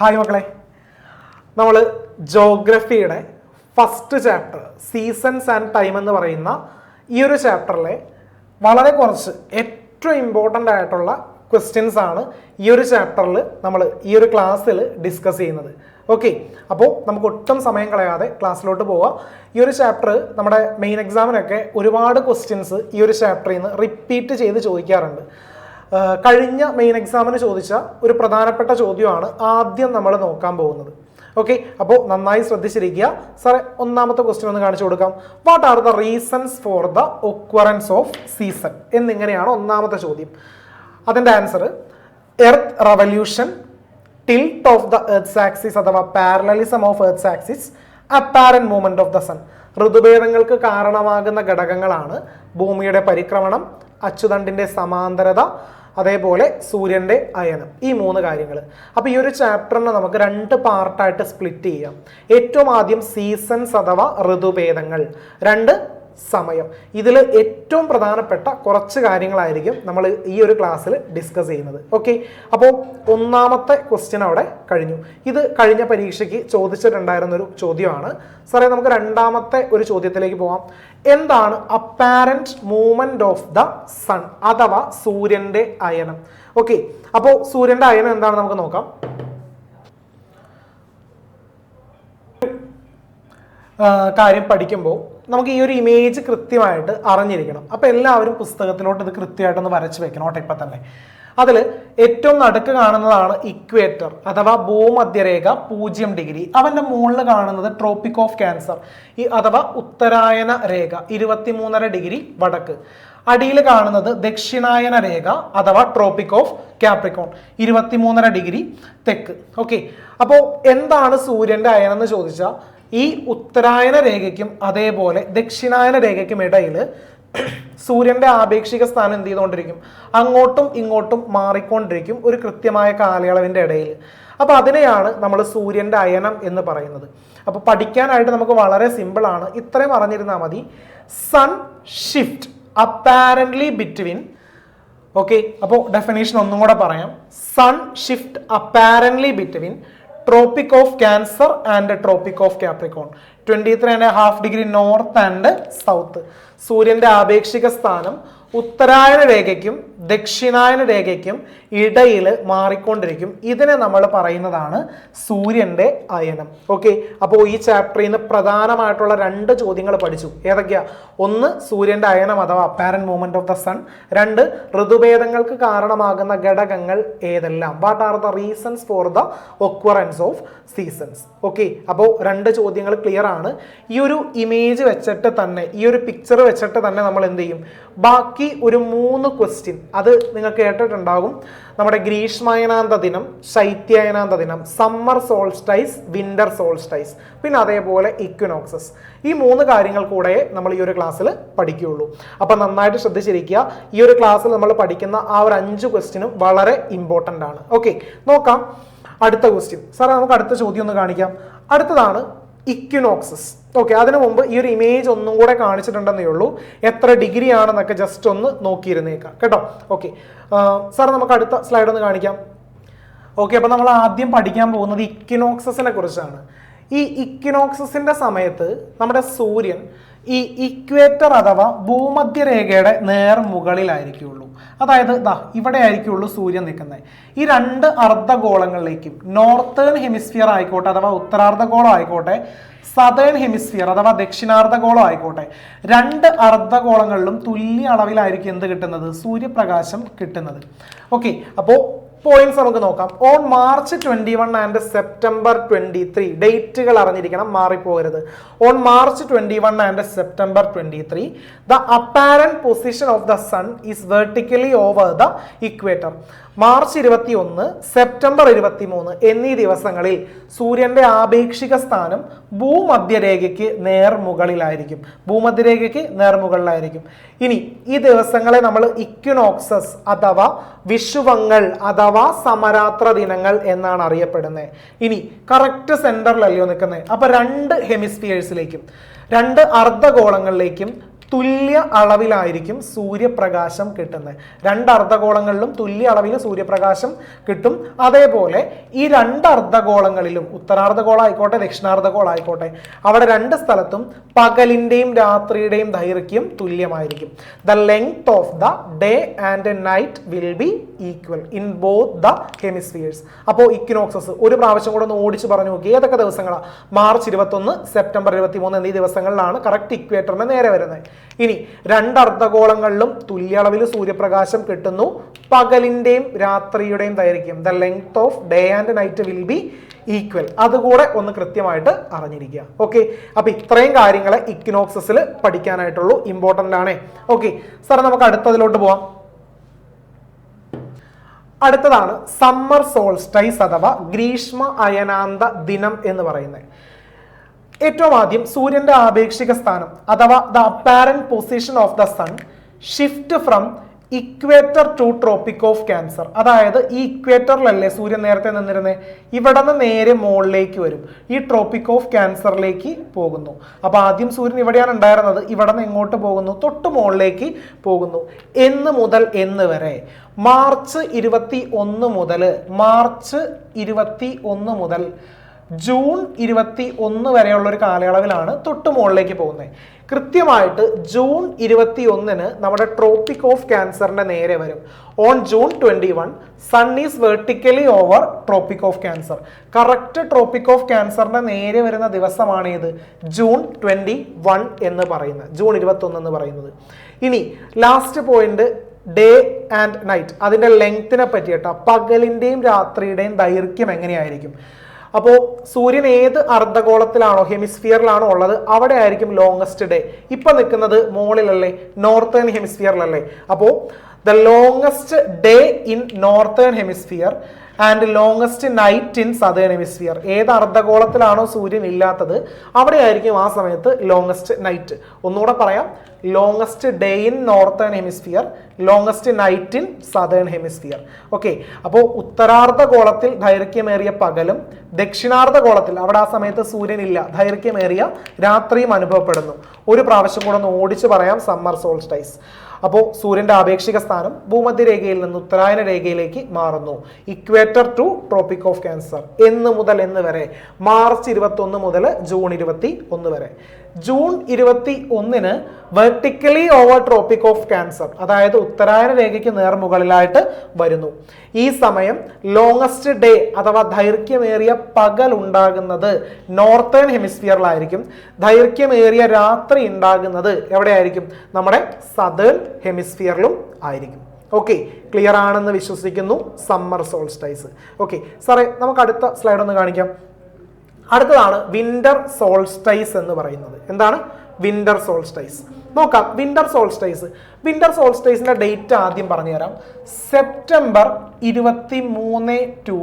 Hi മക്കളെ. നമ്മൾ ജോഗ്രഫിയുടെ first chapter seasons and time എന്ന് പറയുന്ന ഈ ഒരു ചാപ്റ്ററിലെ വളരെ കുറച്ച് ഏറ്റവും ഇമ്പോർട്ടന്റ് ആയിട്ടുള്ള ക്വസ്റ്റ്യൻസ് ആണ് ഈ ഒരു ചാപ്റ്ററിൽ നമ്മൾ ഈ ഒരു ക്ലാസ്സിൽ ഡിസ്കസ് ചെയ്യുന്നത്. ഓക്കെ അപ്പോൾ നമുക്ക് ഒട്ടും സമയം കളയാതെ ക്ലാസ്സിലോട്ട് പോവാം. ഈ ഒരു ചാപ്റ്റർ നമ്മുടെ മെയിൻ എക്സാമിനൊക്കെ ഒരുപാട് ക്വസ്റ്റ്യൻസ് ഈ ഒരു ചാപ്റ്ററിൽ നിന്ന് റിപ്പീറ്റ് ചെയ്ത് ചോദിക്കാറുണ്ട്. കഴിഞ്ഞ മെയിൻ എക്സാമിന് ചോദിച്ച ഒരു പ്രധാനപ്പെട്ട ചോദ്യമാണ് ആദ്യം നമ്മൾ നോക്കാൻ പോകുന്നത്. ഓക്കെ അപ്പോൾ നന്നായി ശ്രദ്ധിച്ചിരിക്കുക. സാറേ ഒന്നാമത്തെ ക്വസ്റ്റ്യൻ ഒന്ന് കാണിച്ചു കൊടുക്കാം. What are the reasons for the occurrence of season എന്നിങ്ങനെയാണ് ഒന്നാമത്തെ ചോദ്യം. അതിന്റെ answer earth revolution tilt of the earth's axis അഥവാ parallelism of earth's axis apparent movement of the sun ഋതുഭേദങ്ങൾക്ക് കാരണമാകുന്ന ഘടകങ്ങളാണ് ഭൂമിയുടെ പരിക്രമണം അച്ചുതണ്ടിന്റെ സമാന്തരത അതേപോലെ സൂര്യന്റെ അയനം ഈ മൂന്ന് കാര്യങ്ങൾ. അപ്പോൾ ഈ ഒരു ചാപ്റ്ററിനെ നമുക്ക് രണ്ട് പാർട്ടായിട്ട് സ്പ്ലിറ്റ് ചെയ്യാം. ഏറ്റവും ആദ്യം സീസൺസ് അഥവാ ഋതുഭേദങ്ങൾ. രണ്ട് സമയം. ഇതിൽ ഏറ്റവും പ്രധാനപ്പെട്ട കുറച്ച് കാര്യങ്ങളായിരിക്കും നമ്മൾ ഈ ഒരു ക്ലാസ്സിൽ ഡിസ്കസ് ചെയ്യുന്നത്. ഓക്കെ അപ്പോൾ ഒന്നാമത്തെ ക്വസ്റ്റ്യൻ അവിടെ കഴിഞ്ഞു. ഇത് കഴിഞ്ഞ പരീക്ഷയ്ക്ക് ചോദിച്ചിട്ടുണ്ടായിരുന്ന ഒരു ചോദ്യമാണ്. സാറേ നമുക്ക് രണ്ടാമത്തെ ഒരു ചോദ്യത്തിലേക്ക് പോവാം. എന്താണ് apparent movement of the sun അഥവാ സൂര്യന്റെ അയനം? ഓക്കെ അപ്പോൾ സൂര്യന്റെ അയനം എന്താണ് നമുക്ക് നോക്കാം. കാര്യം പഠിക്കുമ്പോൾ നമുക്ക് ഈ ഒരു ഇമേജ് കൃത്യമായിട്ട് അറിഞ്ഞിരിക്കണം. അപ്പോൾ എല്ലാവരും പുസ്തകത്തിലോട്ട് ഇത് കൃത്യമായിട്ടൊന്ന് വരച്ച് വെക്കണം ഓട്ടെ ഇപ്പം തന്നെ. അതിൽ ഏറ്റവും നടുക്ക് കാണുന്നതാണ് ഇക്വേറ്റർ അഥവാ ഭൂമധ്യരേഖ പൂജ്യം ഡിഗ്രി. അവന്റെ മുകളിൽ കാണുന്നത് ട്രോപ്പിക് ഓഫ് ക്യാൻസർ ഈ അഥവാ ഉത്തരായന രേഖ ഇരുപത്തിമൂന്നര ഡിഗ്രി വടക്ക്. അടിയിൽ കാണുന്നത് ദക്ഷിണായന രേഖ അഥവാ ട്രോപ്പിക് ഓഫ് ക്യാപ്രിക്കോൺ ഇരുപത്തിമൂന്നര ഡിഗ്രി തെക്ക്. ഓക്കെ അപ്പോൾ എന്താണ് സൂര്യന്റെ അയനം എന്ന് ചോദിച്ചാൽ ഈ ഉത്തരായന രേഖയ്ക്കും അതേപോലെ ദക്ഷിണായന രേഖയ്ക്കും ഇടയിൽ സൂര്യന്റെ ആപേക്ഷിക സ്ഥാനം എന്ത് ചെയ്തുകൊണ്ടിരിക്കും? അങ്ങോട്ടും ഇങ്ങോട്ടും മാറിക്കൊണ്ടിരിക്കും ഒരു കൃത്യമായ കാലയളവിന്റെ ഇടയിൽ. അപ്പോൾ അതിനെയാണ് നമ്മൾ സൂര്യന്റെ അയനം എന്ന് പറയുന്നത്. അപ്പോൾ പഠിക്കാനായിട്ട് നമുക്ക് വളരെ സിമ്പിൾ ആണ്. ഇത്രയും അറിഞ്ഞിരുന്നാൽ മതി. Sun shift apparently between okay അപ്പോൾ ഡെഫിനേഷൻ ഒന്നും കൂടെ പറയാം. Sun shift apparently between tropic of cancer and tropic of capricorn twenty three and half degree north and south സൂര്യന്റെ ആപേക്ഷിക സ്ഥാനം ഉത്തരായന രേഖയ്ക്കും ദക്ഷിണായന രേഖയ്ക്കും ഇടയിൽ മാറിക്കൊണ്ടിരിക്കും. ഇതിനെ നമ്മൾ പറയുന്നതാണ് സൂര്യന്റെ അയനം. ഓക്കെ അപ്പോൾ ഈ ചാപ്റ്ററിൽ നിന്ന് പ്രധാനമായിട്ടുള്ള രണ്ട് ചോദ്യങ്ങൾ പഠിച്ചു. ഏതൊക്കെയാ? ഒന്ന് സൂര്യന്റെ അയനം അഥവാ apparent movement of the sun രണ്ട് ഋതുഭേദങ്ങൾക്ക് കാരണമാകുന്ന ഘടകങ്ങൾ ഏതെല്ലാം? What are the reasons for the occurrence of seasons okay അപ്പോൾ രണ്ട് ചോദ്യങ്ങൾ ക്ലിയർ ആണ്. ഈ ഒരു ഇമേജ് വെച്ചിട്ട് തന്നെ ഈ ഒരു പിക്ചർ വെച്ചിട്ട് തന്നെ നമ്മൾ എന്ത് ചെയ്യും? ബാക്കി ഒരു മൂന്ന് ക്വസ്റ്റ്യൻ അത് നിങ്ങൾ കേട്ടിട്ടുണ്ടാകും. നമ്മുടെ ഗ്രീഷ്മയനാന്ത ദിനം ശൈത്യയനാന്ത ദിനം സമ്മർ സോൾസ്റ്റൈസ് വിന്റർ സോൾസ്റ്റൈസ് പിന്നെ അതേപോലെ ഇക്വിനോക്സസ്. ഈ മൂന്ന് കാര്യങ്ങൾ കൂടെ നമ്മൾ ഈ ഒരു ക്ലാസ്സിൽ പഠിക്കുകയുള്ളൂ. അപ്പം നന്നായിട്ട് ശ്രദ്ധിച്ചിരിക്കുക. ഈ ഒരു ക്ലാസ്സിൽ നമ്മൾ പഠിക്കുന്ന ആ ഒരു അഞ്ച് ക്വസ്റ്റ്യനും വളരെ ഇമ്പോർട്ടന്റ് ആണ്. ഓക്കെ നോക്കാം. അടുത്ത ക്വസ്റ്റ്യൻ സാറേ നമുക്ക് അടുത്ത ചോദ്യം ഒന്ന് കാണിക്കാം. അടുത്തതാണ് ഇക്വിനോക്സസ്. ഓക്കെ അതിനു മുമ്പ് ഈ ഒരു ഇമേജ് ഒന്നും കൂടെ കാണിച്ചിട്ടുണ്ടെന്നേ ഉള്ളൂ. എത്ര ഡിഗ്രി ആണെന്നൊക്കെ ജസ്റ്റ് ഒന്ന് നോക്കിയിരുന്നേക്കാം. കേട്ടോ? ഓക്കെ സാർ നമുക്ക് അടുത്ത സ്ലൈഡ് ഒന്ന് കാണിക്കാം. ഓക്കെ അപ്പോൾ നമ്മൾ ആദ്യം പഠിക്കാൻ പോകുന്നത് ഇക്വിനോക്സസിനെ കുറിച്ചാണ്. ഈ ഇക്വിനോക്സസിന്റെ സമയത്ത് നമ്മുടെ സൂര്യൻ ഈ ഇക്വേറ്റർ അഥവാ ഭൂമധ്യരേഖയുടെ നേർ മുകളിലായിരിക്കുള്ളൂ. അതായത് ദാ ഇവിടെ ആയിരിക്കുള്ളൂ സൂര്യൻ നിൽക്കുന്നത്. ഈ രണ്ട് അർദ്ധഗോളങ്ങളിലേക്കും നോർത്തേൺ ഹെമിസ്ഫിയർ ആയിക്കോട്ടെ അഥവാ ഉത്തരാർദ്ധഗോളം ആയിക്കോട്ടെ സതേൺ ഹെമിസ്ഫിയർ അഥവാ ദക്ഷിണാർദ്ധഗോളം ആയിക്കോട്ടെ രണ്ട് അർദ്ധഗോളങ്ങളിലും തുല്യ അളവിലായിരിക്കും എന്ത് കിട്ടുന്നത്? സൂര്യപ്രകാശം കിട്ടുന്നത്. ഓക്കെ അപ്പോൾ പോയിന്റ്സ് നമുക്ക് നോക്കാം. On March twenty one and September twenty three ഡേറ്റുകൾ അറിഞ്ഞിരിക്കണം മാറിപ്പോകരുത്. On March twenty one and September twenty three the apparent position of the sun is vertically over the equator March ഇരുപത്തി ഒന്ന് സെപ്റ്റംബർ ഇരുപത്തി മൂന്ന് എന്നീ ദിവസങ്ങളിൽ സൂര്യന്റെ ആപേക്ഷിക സ്ഥാനം ഭൂമധ്യരേഖയ്ക്ക് നേർമുകളിലായിരിക്കും. ഭൂമധ്യരേഖയ്ക്ക് നേർമുകളിലായിരിക്കും. ഇനി ഈ ദിവസങ്ങളെ നമ്മൾ ഇക്വിനോക്സസ് അഥവാ വിഷുവങ്ങൾ അഥവാ സമരാത്ര ദിനങ്ങൾ എന്നാണ് അറിയപ്പെടുന്നത്. ഇനി കറക്റ്റ് സെന്ററിലല്ലയോ നിൽക്കുന്നത്? അപ്പൊ രണ്ട് ഹെമിസ്ഫിയേഴ്സിലേക്കും രണ്ട് അർദ്ധഗോളങ്ങളിലേക്കും തുല്യ അളവിലായിരിക്കും സൂര്യപ്രകാശം കിട്ടുന്നത്. രണ്ട് അർദ്ധഗോളങ്ങളിലും തുല്യ അളവിൽ സൂര്യപ്രകാശം കിട്ടും. അതേപോലെ ഈ രണ്ട് അർദ്ധഗോളങ്ങളിലും ഉത്തരാർദ്ധഗോളം ആയിക്കോട്ടെ ദക്ഷിണാർദ്ധഗോളം ആയിക്കോട്ടെ അവിടെ രണ്ട് സ്ഥലത്തും പകലിന്റെയും രാത്രിയുടെയും ദൈർഘ്യം തുല്യമായിരിക്കും. The length of the day and night will be equal in both the hemispheres അപ്പോൾ ഇക്വിനോക്സസ് ഒരു പ്രാവശ്യം കൂടെ ഒന്ന് ഓടിച്ച് പറഞ്ഞു നോക്കി. ഏതൊക്കെ ദിവസങ്ങളാണ് മാർച്ച് ഇരുപത്തൊന്ന് സെപ്റ്റംബർ ഇരുപത്തി മൂന്ന് എന്നീ ദിവസങ്ങളിലാണ് കറക്റ്റ് ഇക്വേറ്ററിന് നേരെ വരുന്നത്. ഇനി രണ്ട് അർദ്ധഗോളങ്ങളിലും തുല്യ അളവിൽ സൂര്യപ്രകാശം കിട്ടുന്നു. പകലിന്റെയും രാത്രിയുടെയും ദൈർഘ്യം the length of day and night will be equal അതുകൂടെ ഒന്ന് കൃത്യമായിട്ട് അറിഞ്ഞിരിക്കുക. ഓക്കെ അപ്പൊ ഇത്രയും കാര്യങ്ങളെ ഇക്വിനോക്സസിൽ പഠിക്കാനായിട്ടുള്ളൂ. ഇമ്പോർട്ടന്റ് ആണ്. ഓക്കെ സാറേ നമുക്ക് അടുത്തതിലോട്ട് പോവാം. അടുത്തതാണ് സമ്മർ സോൾസ്റ്റൈസ് അഥവാ ഗ്രീഷ്മ അയനാന്ത ദിനം എന്ന് പറയുന്നത്. ഏറ്റവും ആദ്യം സൂര്യന്റെ ആപേക്ഷിക സ്ഥാനം അഥവാ the apparent position of the sun shift from equator to tropic of cancer അതായത് ഈ ഇക്വേറ്ററിലല്ലേ സൂര്യൻ നേരത്തെ നിന്നിരുന്നേ? ഇവിടെ നിന്ന് നേരെ മുകളിലേക്ക് വരും. ഈ ട്രോപ്പിക് ഓഫ് ക്യാൻസറിലേക്ക് പോകുന്നു. അപ്പൊ ആദ്യം സൂര്യൻ ഇവിടെയാണ് ഉണ്ടായിരുന്നത്. ഇവിടെ നിന്ന് എങ്ങോട്ട് പോകുന്നു? തൊട്ട് മുകളിലേക്ക് പോകുന്നു. എന്ന് മുതൽ എന്ന് വരെ. മാർച്ച് ഇരുപത്തി ഒന്ന് മുതൽ മാർച്ച് ഇരുപത്തി ഒന്ന് മുതൽ ജൂൺ ഇരുപത്തി ഒന്ന് വരെയുള്ള ഒരു കാലയളവിലാണ് തൊട്ട് മുകളിലേക്ക് പോകുന്നത്. കൃത്യമായിട്ട് ജൂൺ ഇരുപത്തി ഒന്നിന് നമ്മുടെ ട്രോപ്പിക് ഓഫ് ക്യാൻസറിന്റെ നേരെ വരും. On June twenty one sun is vertically over tropic of cancer correct tropic of ക്യാൻസറിന്റെ നേരെ വരുന്ന ദിവസമാണ് ഇത് ജൂൺ ട്വന്റി വൺ എന്ന് പറയുന്നത്. ജൂൺ ഇരുപത്തി ഒന്ന് എന്ന് പറയുന്നത്. ഇനി last point day and night അതിന്റെ ലെങ്ത്തിനെ പറ്റിയിട്ടോ പകലിന്റെയും രാത്രിയുടെയും ദൈർഘ്യം എങ്ങനെയായിരിക്കും? അപ്പോൾ സൂര്യൻ ഏത് അർദ്ധഗോളത്തിലാണോ ഹെമിസ്ഫിയറിലാണോ ഉള്ളത് അവിടെ ആയിരിക്കും ലോങ്സ്റ്റ് ഡേ ഇപ്പം നിൽക്കുന്നത് മോളിലല്ലേ നോർത്തേൺ ഹെമിസ്ഫിയറിലല്ലേ അപ്പോൾ the longest day in northern hemisphere and longest night in southern hemisphere ഏത് അർദ്ധഗോളത്തിലാണോ സൂര്യൻ ഇല്ലാത്തത് അവിടെ ആയിരിക്കും ആ സമയത്ത് ലോങ്സ്റ്റ് നൈറ്റ് ഒന്നുകൂടെ പറയാം. Longest day in northern hemisphere longest night in southern hemisphere okay അപ്പോൾ ഉത്തരാർദ്ധഗോളത്തിൽ ദൈർഘ്യമേറിയ പകലും ദക്ഷിണാർദ്ധഗോളത്തിൽ അവിടെ ആ സമയത്ത് സൂര്യൻ ഇല്ല ദൈർഘ്യമേറിയ രാത്രിയും അനുഭവപ്പെടുന്നു. ഒരു പ്രാവശ്യം കൂടെ ഒന്ന് ഓടിച്ചു പറയാം സമ്മർ സോൾസ്റ്റൈസ് അപ്പോൾ സൂര്യന്റെ ആപേക്ഷിക സ്ഥാനം ഭൂമധ്യരേഖയിൽ നിന്ന് ഉത്തരായന രേഖയിലേക്ക് മാറുന്നു. Equator to tropic of cancer എന്ന് മുതൽ എന്ന് വരെ മാർച്ച് ഇരുപത്തി ഒന്ന് മുതൽ ജൂൺ ഇരുപത്തി ഒന്ന് വരെ. ജൂൺ ഇരുപത്തി ഒന്നിന് vertically over tropic of cancer അതായത് ഉത്തരായന രേഖയ്ക്ക് നേർമുകളിലായിട്ട് വരുന്നു. ഈ സമയം ലോങ്ങസ്റ്റ് ഡേ അഥവാ ദൈർഘ്യമേറിയ പകൽ ഉണ്ടാകുന്നത് നോർത്തേൺ ഹെമിസ്ഫിയറിലായിരിക്കും ദൈർഘ്യമേറിയ രാത്രി ഉണ്ടാകുന്നത് എവിടെയായിരിക്കും? നമ്മുടെ സദേൺ ഹെമിസ്ഫിയറിലും ആയിരിക്കും. ഓക്കെ ക്ലിയർ ആണെന്ന് വിശ്വസിക്കുന്നു സമ്മർ സോൾസ്റ്റൈസ് ഓക്കെ സാറേ നമുക്ക് അടുത്ത സ്ലൈഡ് ഒന്ന് കാണിക്കാം. അടുത്തതാണ് വിന്റർ സോൾസ്റ്റൈസ് എന്ന് പറയുന്നത്. എന്താണ്? വിന്റർ സോൾസ്റ്റൈസ് നോക്കാം വിന്റർ സോൾസ്റ്റൈസ് വിന്റർ സോൾസ്റ്റൈസിന്റെ ഡേറ്റ് ആദ്യം പറഞ്ഞു തരാം സെപ്റ്റംബർ ഇരുപത്തി മൂന്ന് ടു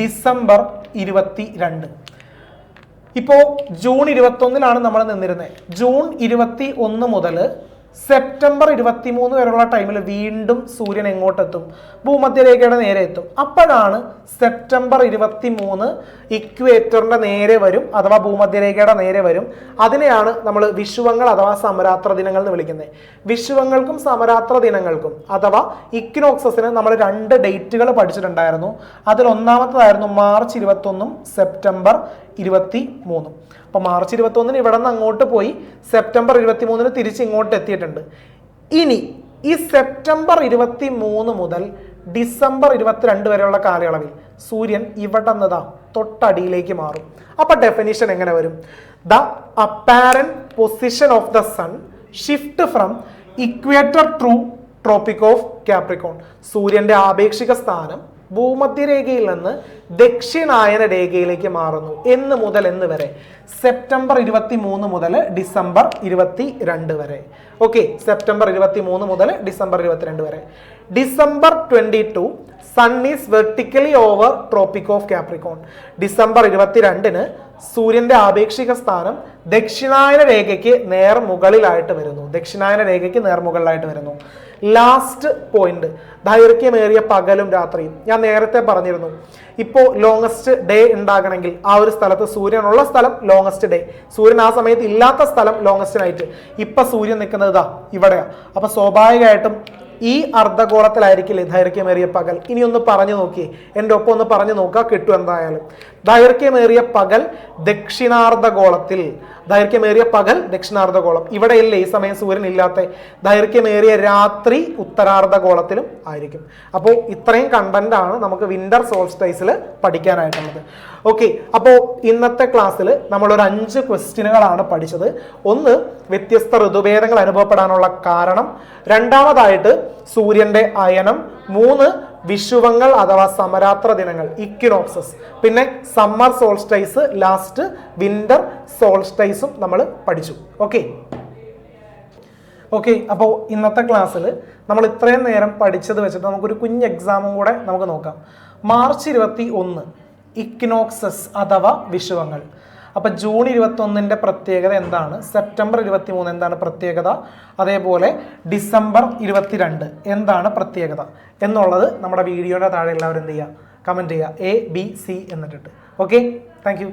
ഡിസംബർ ഇരുപത്തി രണ്ട് ഇപ്പോ ജൂൺ ഇരുപത്തി ഒന്നിലാണ് നമ്മൾ നിന്നിരുന്നത്. ജൂൺ ഇരുപത്തി ഒന്ന് മുതൽ സെപ്റ്റംബർ ഇരുപത്തി മൂന്ന് വരെയുള്ള ടൈമിൽ വീണ്ടും സൂര്യൻ എങ്ങോട്ടെത്തും? ഭൂമധ്യരേഖയുടെ നേരെ എത്തും. അപ്പോഴാണ് സെപ്റ്റംബർ ഇരുപത്തി മൂന്ന് ഇക്വേറ്ററിന്റെ നേരെ വരും അഥവാ ഭൂമധ്യരേഖയുടെ നേരെ വരും. അതിനെയാണ് നമ്മൾ വിഷുവങ്ങൾ അഥവാ സമരാത്ര ദിനങ്ങൾ എന്ന് വിളിക്കുന്നത്. വിഷുവങ്ങൾക്കും സമരാത്ര ദിനങ്ങൾക്കും അഥവാ ഇക്വിനോക്സസിന് നമ്മൾ രണ്ട് ഡേറ്റുകൾ പഠിച്ചിട്ടുണ്ടായിരുന്നു. അതിൽ ഒന്നാമത്തതായിരുന്നു മാർച്ച് ഇരുപത്തൊന്നും സെപ്റ്റംബർ ഇരുപത്തി മൂന്ന് അപ്പൊ മാർച്ച് ഇരുപത്തി ഒന്നിന് ഇവിടെ നിന്ന് അങ്ങോട്ട് പോയി സെപ്റ്റംബർ ഇരുപത്തി മൂന്നിന് തിരിച്ച് ഇങ്ങോട്ട് എത്തിയിട്ടുണ്ട്. ഇനി ഈ സെപ്റ്റംബർ ഇരുപത്തി മൂന്ന് മുതൽ ഡിസംബർ ഇരുപത്തിരണ്ട് വരെയുള്ള കാലയളവിൽ സൂര്യൻ ഇവിടെ നിന്നതാ തൊട്ടടിയിലേക്ക് മാറും. അപ്പൊ ഡെഫിനിഷൻ എങ്ങനെ വരും? The apparent position of the sun shift from equator to tropic of capricorn സൂര്യന്റെ ആപേക്ഷിക സ്ഥാനം ഭൂമധ്യരേഖയിൽ നിന്ന് ദക്ഷിണായന രേഖയിലേക്ക് മാറുന്നു. എന്ന് മുതൽ എന്ന് വരെ. സെപ്റ്റംബർ ഇരുപത്തി മൂന്ന് മുതൽ ഡിസംബർ ഇരുപത്തി രണ്ട് വരെ. ഓക്കെ സെപ്റ്റംബർ ഇരുപത്തി മൂന്ന് മുതൽ ഡിസംബർ ഇരുപത്തിരണ്ട് വരെ. December twenty two sun is vertically over tropic of capricorn December ഇരുപത്തിരണ്ടിന് സൂര്യന്റെ ആപേക്ഷിക സ്ഥാനം ദക്ഷിണായന രേഖയ്ക്ക് നേർ മുകളിലായിട്ട് വരുന്നു. ദക്ഷിണായന രേഖയ്ക്ക് നേർ മുകളിലായിട്ട് വരുന്നു. ലാസ്റ്റ് പോയിന്റ് ദൈർഘ്യമേറിയ പകലും രാത്രിയും. ഞാൻ നേരത്തെ പറഞ്ഞിരുന്നു. ഇപ്പോൾ ലോങ്ങസ്റ്റ് ഡേ ഉണ്ടാകണമെങ്കിൽ ആ ഒരു സ്ഥലത്ത് സൂര്യനുള്ള സ്ഥലം ലോങ്ങസ്റ്റ് ഡേ സൂര്യൻ ആ സമയത്ത് ഇല്ലാത്ത സ്ഥലം ലോങ്ങസ്റ്റ് നൈറ്റ് ഇപ്പൊ സൂര്യൻ നിൽക്കുന്നത് ഇതാ ഇവിടെയാണ് അപ്പൊ സ്വാഭാവികമായിട്ടും ഈ അർദ്ധഗോളത്തിലായിരിക്കില്ലേ ദൈർഘ്യമേറിയ പകൽ? ഇനി ഒന്ന് പറഞ്ഞു നോക്കി എന്റെ ഒപ്പം ഒന്ന് പറഞ്ഞു നോക്കുക കിട്ടും എന്തായാലും. ദൈർഘ്യമേറിയ പകൽ ദക്ഷിണാർദ്ധഗോളത്തിൽ ദൈർഘ്യമേറിയ പകൽ ദക്ഷിണാർദ്ധഗോളം ഇവിടെയല്ലേ ഈ സമയം സൂര്യൻ ഇല്ലാത്ത ദൈർഘ്യമേറിയ രാത്രി ഉത്തരാർദ്ധഗോളത്തിലും ആയിരിക്കും. അപ്പോൾ ഇത്രയും കണ്ടന്റ് ആണ് നമുക്ക് വിന്റർ സോൾസ്റ്റൈസിൽ പഠിക്കാനായിട്ടുള്ളത്. ഓക്കെ അപ്പോൾ ഇന്നത്തെ ക്ലാസ്സിൽ നമ്മൾ ഒരു അഞ്ച് ക്വസ്റ്റ്യനുകളാണ് പഠിച്ചത്. ഒന്ന് വ്യത്യസ്ത ഋതുഭേദങ്ങൾ അനുഭവപ്പെടാനുള്ള കാരണം. രണ്ടാമതായിട്ട് സൂര്യന്റെ അയനം. മൂന്ന് വിഷുവങ്ങൾ അഥവാ സമരാത്ര ദിനങ്ങൾ ഇക്വിനോക്സസ് പിന്നെ സമ്മർ സോൾസ്റ്റൈസ് ലാസ്റ്റ് വിന്റർ സോൾസ്റ്റൈസും നമ്മൾ പഠിച്ചു. ഓക്കെ ഓക്കെ അപ്പോൾ ഇന്നത്തെ ക്ലാസ്സിൽ നമ്മൾ ഇത്രയും നേരം പഠിച്ചത് വെച്ചിട്ട് നമുക്കൊരു കുഞ്ഞ് എക്സാമും കൂടെ നമുക്ക് നോക്കാം. മാർച്ച് ഇരുപത്തി ഒന്ന് ഇക്നോക്സസ് അഥവാ വിഷുവങ്ങൾ. അപ്പോൾ ജൂൺ ഇരുപത്തൊന്നിന്റെ പ്രത്യേകത എന്താണ്? സെപ്റ്റംബർ ഇരുപത്തി മൂന്ന് എന്താണ് പ്രത്യേകത? അതേപോലെ ഡിസംബർ ഇരുപത്തിരണ്ട് എന്താണ് പ്രത്യേകത? എന്നുള്ളത് നമ്മുടെ വീഡിയോയുടെ താഴെ എല്ലാവരും എന്ത് ചെയ്യുക? കമന്റ് ചെയ്യുക. A B C എന്നിട്ടിട്ട്. Okay thank